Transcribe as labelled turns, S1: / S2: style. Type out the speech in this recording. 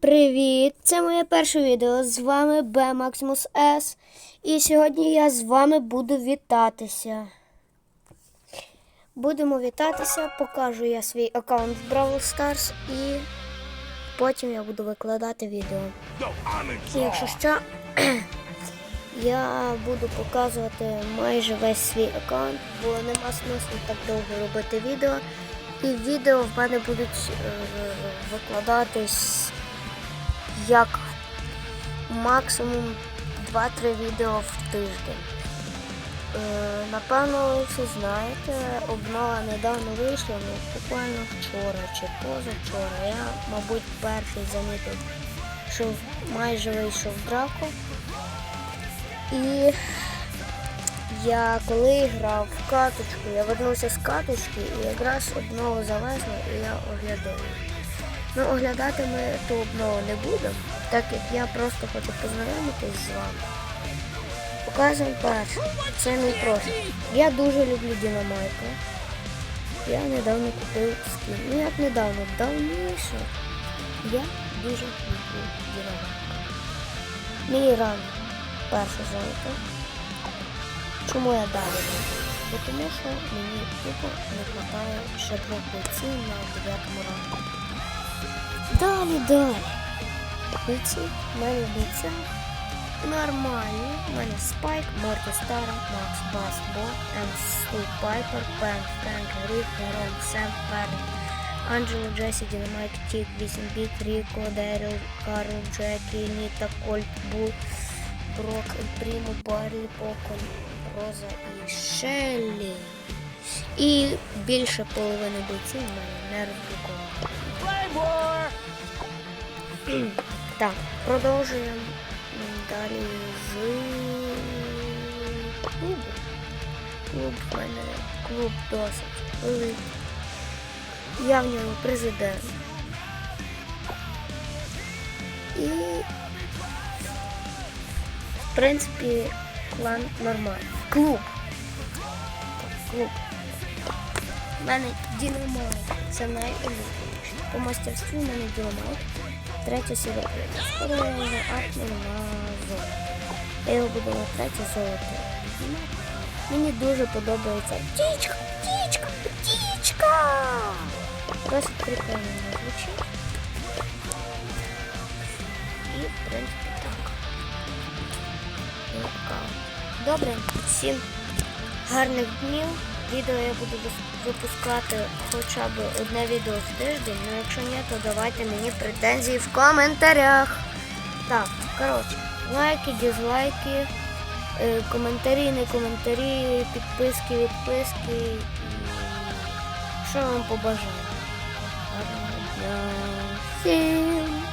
S1: Привіт! Це моє перше відео. З вами Б Maximus S. І сьогодні я з вами буду вітатися. Будемо вітатися, покажу я свій аккаунт в Brawl Stars і потім я буду викладати відео. І якщо що, я буду показувати майже весь свій аккаунт, бо нема смислу так довго робити відео. І відео в мене будуть е, викладатись як максимум 2-3 відео в тиждень. Е, напевно, ви всі знаєте, обнова недавно вийшла, ну, буквально вчора чи позавчора. Я, мабуть, перший замітив, що майже вийшов драко. І я коли грав в каточку, я вернувся з каточки і якраз обнову завезли і я оглядаю. Ну, оглядати ми ту обнову не будемо, так як я просто хочу познайомитись з вами. Показуємо перше. Це мій профіль. Я дуже люблю Дінамайка. Я недавно купив скін. Ну як недавно, давніше. Я дуже люблю Дінамайка. Мій ранг перше золото. Чому я далі? Бо Тому що мені тупо не вистачає ще двох бойців на 9 ранку. Далі, далі. Бійці, в мене бійця нормальні. У мене Спайк, Морті Стара, Макс Бас, Бо, М. Пайпер, Пен, Френк, Рік, Герон, Сем, Ферн, Анджело, Джесі, Дінамайк, Тік, 8 Біт, Ріко, Деріл, Карл, Джекі, Ніта, Кольт, Бул, Брок, Пріму, Барлі, Покон, Роза і Шеллі. І більше половини бойців в мене не розблоковано. Так, продовжуємо далі з клубу. Клуб в мене клуб досить великий. Я в ньому президент. І в принципі клан нормальний. Клуб. Клуб. У мене Дінамайк. Це найелітніше. По мастерству в мене Дінамайк. Третя сіра. Скоро я його апну на золото. Я його буду на третє золото. піднімати. Мені дуже подобається птічка, птічка, птічка. Досить прикольно вона звучить. І, в принципі, так. Така. Добре, всім гарних днів. Відео я буду вис- Випускати хоча б одне відео в тиждень. Ну якщо ні, то давайте мені претензії в коментарях. Так, коротше, лайки, дізлайки, е, коментарі, не коментарі, підписки, відписки що вам побажаю. Всім!